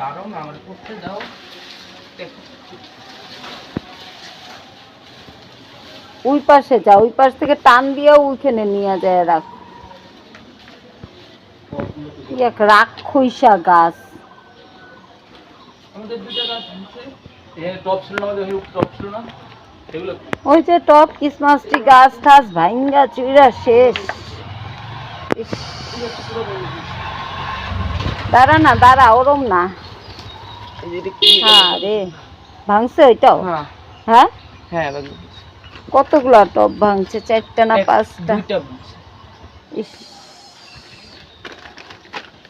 না আমার করতে দাও। দেখো। ওই পাশে যা ওই পাশ থেকে টান দিয়ে ওইখানে নিয়ে যায় রাখ। এক রাক্ষইসা গাছ। আমাদের দুটো গাছ আছে। টপ ছিল না আমাদের ওই টপ ছিল না। এগুলো ওই যে টপ কিসমাসটি গাছ টাছ ভাইঙ্গা চুইরা শেষ। দাঁড়া না দাঁড়া ওরম না। হ্যাঁ রে ভাঙছে ওইটাও? হ্যাঁ। হ্যাঁ? কতগুলা টপ ভাঙছে? চারটা না পাঁচটা? ইস।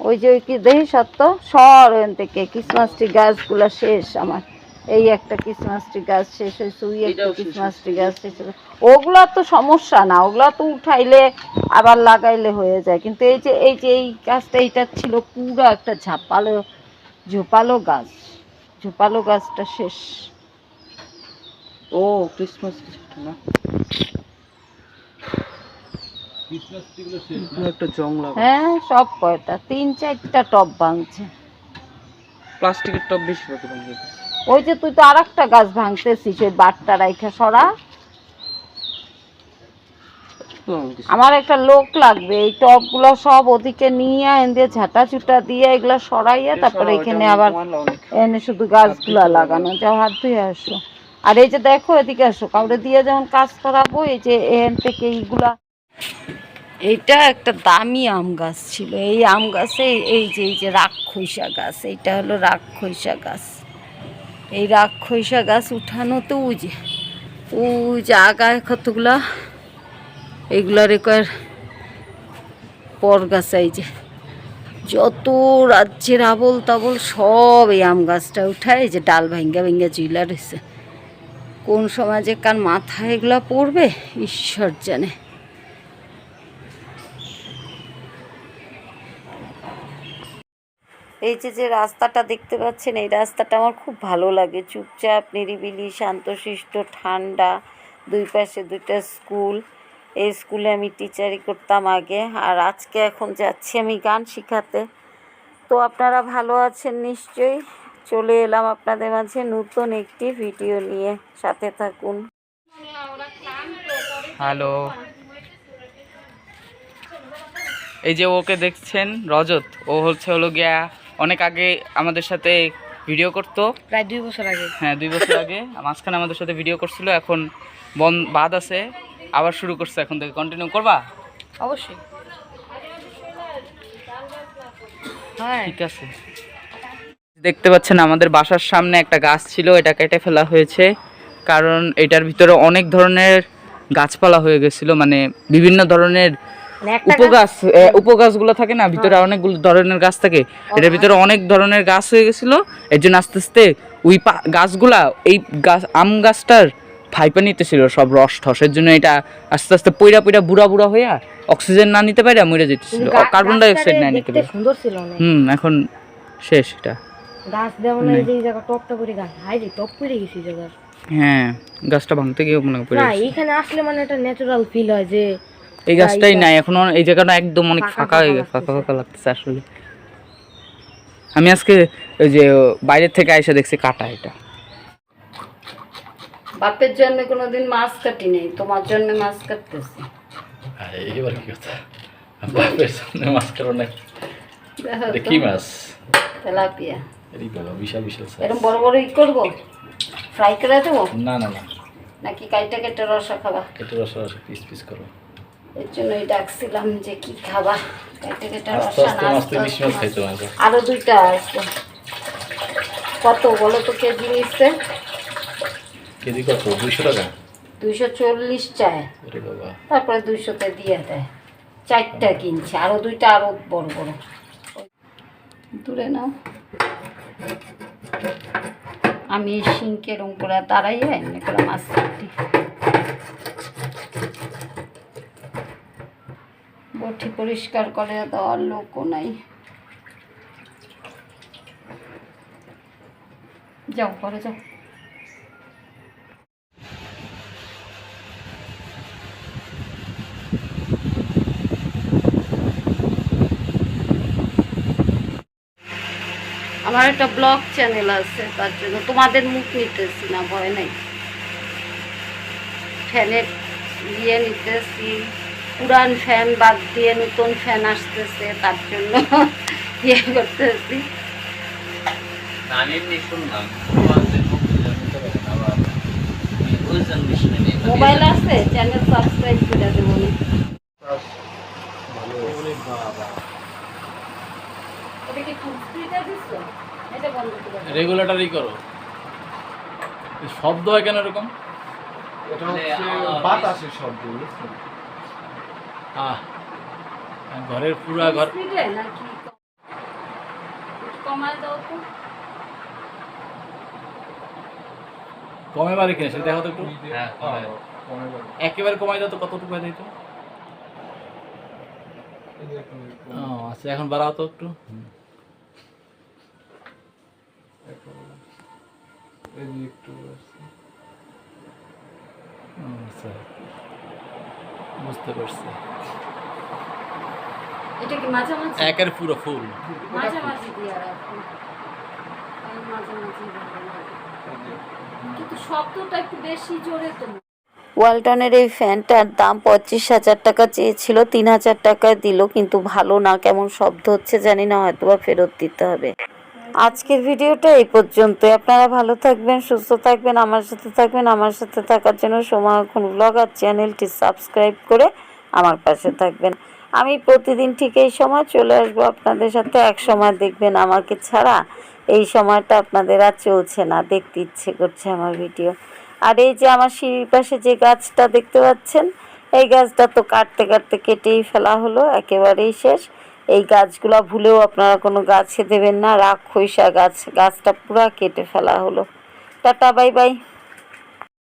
ওই যে ওই কি দেখি সত্য? সর ওখান থেকে কিসমাস ট্রি গাছগুলা শেষ আমার। এই একটা কিসমাস ট্রি গাছ শেষ হয়েছে ওই একটা কিসমাস ট্রি গাছ শেষ হয়েছে। ওগুলা তো সমস্যা না ওগুলা তো উঠাইলে আবার লাগাইলে হয়ে যায়। কিন্তু এই যে এই যে এই গাছটা এইটা ছিল পুরো একটা ঝাপালো ঝোপালো গাছ। ঝোপালো গাছটা শেষ। ও ক্রিসমাস না। একটা জং হ্যাঁ সব কয়টা? তিন চারটা টপ ভাঙছে। প্লাস্টিকের টব বেশি ওই যে তুই তো আর একটা গাছ ভাঙতেছিস ওই বাটটা রাইখা সরা। আমার একটা লোক লাগবে এই টবগুলো সব ওদিকে নিয়ে এনে দিয়ে ঝাঁটা চুটা দিয়ে এগুলো সরাইয়া তারপরে এখানে আবার এনে শুধু গাছগুলা লাগানো যাও হাত ধুয়ে আসো। আর এই যে দেখো এদিকে আসো কাউরে দিয়ে যখন কাজ করাবো এই যে এখান থেকে এইগুলা। এইটা একটা দামি আম গাছ ছিল। এই আম গাছে এই যে এই যে রাক্ষইসা গাছ এইটা হলো রাক্ষইসা গাছ। এই রাক্ষইসা গাছ উঠানো তো ওই যে আগায় কতগুলা এইগুলা রেকর পর গাছ এই যে। যত রাজ্যের আবল তাবল সব এই আম গাছটা উঠায় যে ডাল ভেঙ্গা ভেঙ্গা চুইলা রয়েছে। কোন সময় যে কার মাথায় এগুলা পড়বে, ঈশ্বর জানে। এই যে যে রাস্তাটা দেখতে পাচ্ছেন, এই রাস্তাটা আমার খুব ভালো লাগে। চুপচাপ, নিরিবিলি, শান্তশিষ্ট, ঠান্ডা, দুই পাশে দুইটা স্কুল। এই স্কুলে আমি টিচারি করতাম আগে আর আজকে এখন যাচ্ছি আমি গান শেখাতে। তো আপনারা ভালো আছেন নিশ্চয়ই? চলে এলাম আপনাদের মাঝে নতুন একটি ভিডিও নিয়ে। সাথে থাকুন। হ্যালো এই যে ওকে দেখছেন রজত ও হচ্ছে হলো গিয়া অনেক আগে আমাদের সাথে ভিডিও করতো। প্রায় দুই বছর আগে। হ্যাঁ দুই বছর আগে। মাঝখানে আমাদের সাথে ভিডিও করছিল এখন বন বাদ আছে। আবার শুরু করছে এখন থেকে কন্টিনিউ করবা? অবশ্যই। হ্যাঁ। ঠিক আছে। দেখতে পাচ্ছেন আমাদের বাসার সামনে একটা গাছ ছিল এটা কেটে ফেলা হয়েছে। কারণ এটার ভিতরে অনেক ধরনের গাছপালা হয়ে গেছিল মানে বিভিন্ন ধরনের মানে উপগাছ উপগাছগুলো থাকে না ভিতরে অনেকগুলো ধরনের গাছ থাকে। এটার ভিতরে অনেক ধরনের গাছ হয়ে গেছিল। এর জন্য আস্তে আস্তে ওই গাছগুলা এই গাছ আম গাছটার ফাইপা নিতেছিল সব রস ঠস এর জন্য এটা আস্তে আস্তে পইরা পইরা বুড়া বুড়া হইয়া অক্সিজেন না নিতে পারে মরে যেতেছিল কার্বন ডাই অক্সাইড না নিতে পারে সুন্দর ছিল হুম এখন শেষ এটা। গাছ যেমন নাই। এই জায়গা টপটা করে গাছ। হাই রে টপ করে গেছি জায়গা। হ্যাঁ গাছটা ভাঙতে গিয়ে মনে পড়ে না গেছে। এইখানে আসলে মানে একটা ন্যাচারাল ফিল হয় যে এই গাছটাই নাই এখন এই জায়গাটা একদম অনেক ফাঁকা হয়ে গেছে ফাঁকা ফাঁকা লাগতেছে আসলে। আমি আজকে ওই যে বাইরের থেকে আইসা দেখছি কাটা এটা। বাপের জন্য কোনোদিন মাছ কাটি নেই তোমার জন্য মাছ কাটতেছি। এবার কি কথা? বাপের সামনে মাছ কাটো না কি মাছ? তেলাপিয়া। এরই বাবা বিশাল বিশাল এরকম বড় বড় ই করব? ফ্রাই করে দেবো? না না না। নাকি কাইটা কেটে রসা খাবা? একটু রসা রসা পিস পিস করো এর জন্যই ডাকছিলাম যে কি খাবা? কাইটা কেটে রসা না আস্তে তো ইলিশ মাছ আস্তে আরও দুইটা কত বলো তো কেজি নিচ্ছে কেজি কত? দুইশো টাকা? দুইশো চল্লিশ চায়। আরে বাবা। তারপরে দুইশোতে দিয়ে দেয়। চারটা কিনছে আরও দুইটা আরও বড় বড়। দূরে নাও। আমি সিংকে রুম করে দাঁড়াইয়ে এমনি করে মাছ কাটি। বটি পরিষ্কার করে দেওয়ার লোকও নাই। যাও পরে যাও। আমার একটা ব্লগ চ্যানেল আছে তার জন্য তোমাদের মুখ নিতেছি না ভয় নেই। ফ্যানের ইয়ে নিতেছি পুরান ফ্যান বাদ দিয়ে নতুন ফ্যান আসতেছে তার জন্য ইয়ে করতেছি। মোবাইল আছে চ্যানেল সাবস্ক্রাইব করে দেবো না ওটা কি খুঁজতে দিছো এটা বন্ধ করে দাও। রেগুলেটরই করো। শব্দ হয় কেন এরকম? এটা মানে, হচ্ছে বাতাসের শব্দ আহ ঘরের পুরা ঘর স্পিডে নাকি কমায় দাও তো। কমে বাড়ি কিনে সেটা দেখো তো একটু। হ্যাঁ, কমে গেল। একেবারে কমাই দাও তো কতটুকু হয় তো আচ্ছা এখন বাড়াও তো একটু। এই যে একটু আচ্ছা বুঝতে পারছি। এটা কি মাঝামাঝি? একের পুরো ফুল। মাঝামাঝি দিয়ে রাখো মাঝামাঝি ভালো লাগে। এই যে কিন্তু শব্দটা একটু বেশি জোরে তো। ওয়ালটনের এই ফ্যানটার দাম পঁচিশ হাজার টাকা চেয়েছিল তিন হাজার টাকা দিল কিন্তু ভালো না। কেমন শব্দ হচ্ছে জানি না হয়তো বা ফেরত দিতে হবে। আজকের ভিডিওটা এই পর্যন্ত আপনারা ভালো থাকবেন, সুস্থ থাকবেন, আমার সাথে থাকবেন, আমার সাথে থাকার জন্য সময় এখন ব্লগ আর চ্যানেলটি সাবস্ক্রাইব করে আমার পাশে থাকবেন। আমি প্রতিদিন ঠিক এই সময় চলে আসব আপনাদের সাথে। এক সময় দেখবেন আমাকে ছাড়া এই সময়টা আপনাদের আর চলছে না। দেখতে ইচ্ছে করছে আমার ভিডিও আর এই যে আমার সিঁড়ির পাশে যে গাছটা দেখতে পাচ্ছেন, এই গাছটা তো কাটতে কাটতে কেটেই ফেলা হলো, একেবারেই শেষ। এই গাছগুলো ভুলেও আপনারা কোনো গাছে দেবেন না। রাগ খৈসা গাছ, গাছটা পুরা কেটে ফেলা হলো। Tata, bye bye.